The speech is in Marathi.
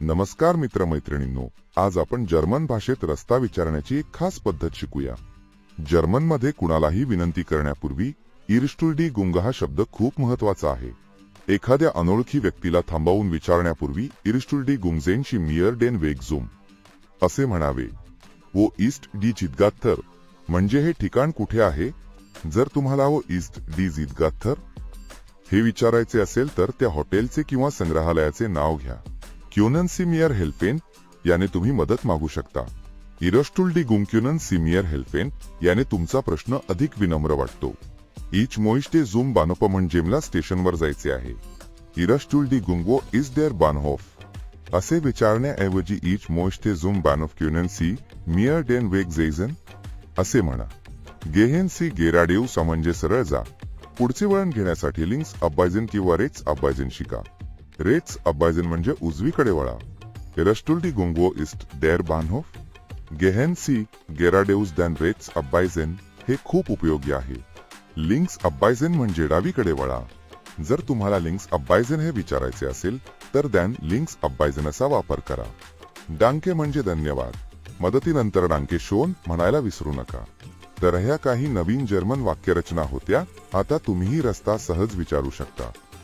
नमस्कार मित्रमैत्रिणींनो आज आपण जर्मन भाषेत रस्ता विचारण्याची एक खास पद्धत शिकूया. जर्मनमध्ये कुणालाही विनंती करण्यापूर्वी इरस्टुल्डी गुंग हा शब्द खूप महत्त्वाचा आहे. एखाद्या अनोळखी व्यक्तीला थांबवून विचारण्यापूर्वी इरस्टुल्डी गुंगझेनशी मियर डेन वेगझुम. असे म्हणावे वो ईस्ट डी जिदगाथर म्हणजे हे ठिकाण कुठे आहे? जर तुम्हाला वो ईस्ट डी जिदगाथर हे विचारायचे असेल तर त्या हॉटेलचे किंवा संग्रहालयाचे नाव घ्या. क्युनन सिमियर हेल्पेन याने तुम्ही मदत मागू शकता. इरस्टुल डी गुमक्युनन सिमियर हेल्पेन याने तुमचा प्रश्न अधिक विनम्र वाटतो. इच मोइस्टे झूम बानोपमन जेमला स्टेशनवर जायचे आहे. इरस्टुल डी गुंगो इज देअर बानहोफ. असे विचारण्याऐवजी इच मोइस्टे झूम बानोफ क्युनन सी मियर डेन वेग जेझन असे म्हणा गेहेन सी गेराडेव समंजे सरळ जा. पुढचे वळण घेण्यासाठी लिंक्स अब्बायझन किंवा रेट्स अब्बायझन शिका. रेट्स अब्बायझन म्हणजे उजवीकडे वळा. एरस्टुल डी गोंगो इस्ट देअर बानहोफ. गेहेन सी गेराडेउस दॅन रेट्स अब्बायझेन हे खूप उपयोगी आहे. लिंक्स अब्बायझेन म्हणजे डावीकडे वळा. जर तुम्हाला लिंक्स अब्बायझन हे विचारायचे असेल तर दॅन लिंक्स अब्बायझन असा वापर करा. डांके म्हणजे धन्यवाद. मदतीनंतर डांके शोन म्हणायला विसरू नका. तर ह्या काही नवीन जर्मन वाक्यरचना होत्या आता तुम्हीही रस्ता सहज विचारू शकता.